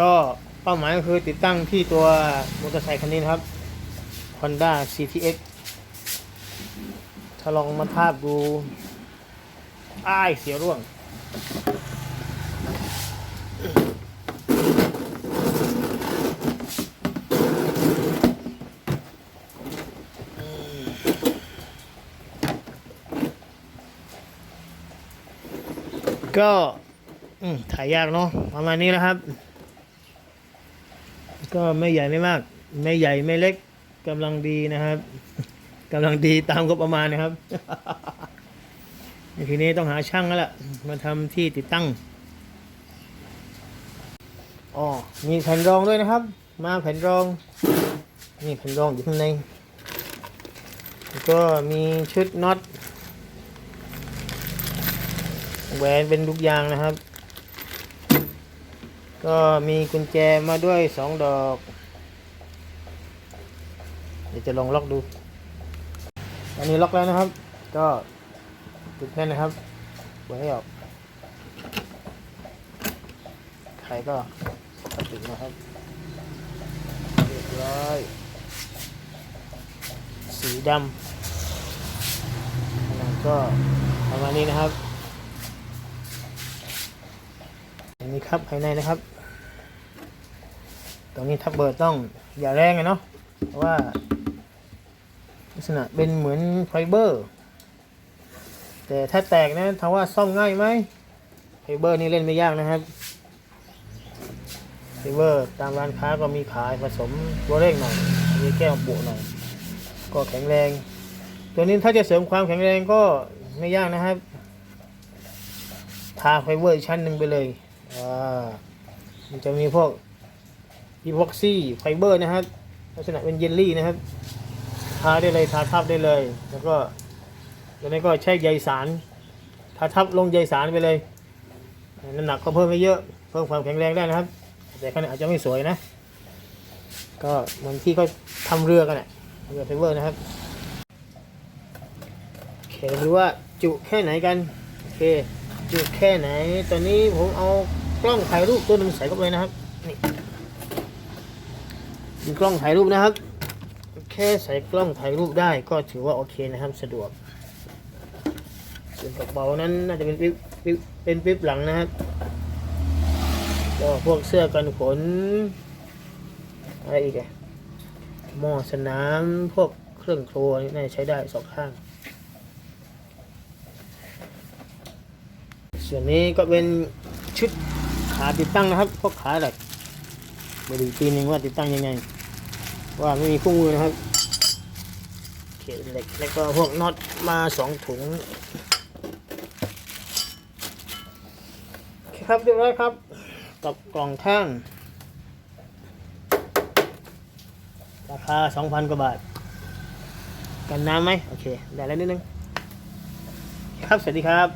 ก็เป้าหมายก็คือติดตั้งที่ตัวมอเตอร์ไซค์คันนี้นะครับ Honda CTX ถ้าลองมาทาบดู อ้ายเสียร่วง ก็ถ่ายยากเนาะประมาณนี้นะครับ ก็ไม่ใหญ่ไม่มาก ไม่ใหญ่ไม่เล็กกำลังดีนะครับกำลังดีตามก็ประมาณนะครับทีนี้ต้องหาช่างแล้วล่ะมาทำที่ติดตั้งอ๋อมีแผ่นรองด้วยนะครับ มาแผ่นรองนี่แผ่นรองอยู่ข้างในแล้วก็มีชุดน็อตแหวนเป็นลูกยางนะครับ ก็มีกุญแจมาด้วยสองดอก เดี๋ยวจะลองล็อกดู อันนี้ล็อกแล้วนะครับ ก็ติดแน่นนะครับไว้ให้ออกไขก็ติดนะครับเรียบร้อย สีดำแล้วก็ประมาณนี้นะครับ อั นี้ครับภายในนะครับ ตรงนี้ทับเบิร์ดต้องอย่าแรงอะเนาะเพราะว่า ลักษณะเป็นเหมือนไฟเบอร์ แต่ถ้าแตกนะถามว่าซ่อมง่ายไหมไฟเบอร์นี่เล่นไม่ยากนะครับไฟเบอร์ตามร้านค้าก็มีขายผสมตัวเร่งหน่อยมีแก้วบุหน่อยก็แข็งแรง ตัวนี้ถ้าจะเสริมความแข็งแรงก็ไม่ยากนะครับ ทาไฟเบอร์ชั้นหนึ่งไปเลย อ่ามันจะมีพวกอีพ็อกซี่ไฟเบอร์นะครับลักษณะเป็นเยลลี่นะครับ ทาได้เลยทาทับได้เลย แล้วก็ตัวนี้ก็ใช้ใยสารทาทับลงใยสารไปเลยน้ำหนักก็เพิ่มไปเยอะ เพิ่มความแข็งแรงได้นะครับ แต่ขนาดอาจจะไม่สวยนะ ก็เหมือนที่เขาทำเรือกันแหละเรือไฟเบอร์นะครับโอเคดูว่าจุแค่ไหนกันโอเคจุแค่ไหน ตอนนี้ผมเอา กล้องถ่ายรูปตัวหนึ่งใส่เข้าไปนะครับนี่มีกล้องถ่ายรูปนะครับ แค่ใส่กล้องถ่ายรูปได้ก็ถือว่าโอเคนะครับสะดวกส่วนกระเป๋านั้นน่าจะเป็นปิ๊บปิ๊บเป็นปิ๊บหลังนะครับก็พวกเสื้อกันฝนอะไรอีกอะหม้อสนามพวกเครื่องครัวนี่น่าจะใช้ได้สองข้าง ส่วนนี้ก็เป็นชุด ขาติดตั้งนะครับพวกขาเหล็กมาดูทีนึงว่าติดตั้งยังไง ว่าไม่มีคู่มือนะครับเขตเหล็กแล้วก็พวกน็อตมาสองถุงครับเรียบร้อยครับ กับกล่องข้าง ราคา2,000กว่าบาท กันน้ำไหมโอเค ได้แล้วนิดนึง ครับ สวัสดีครับ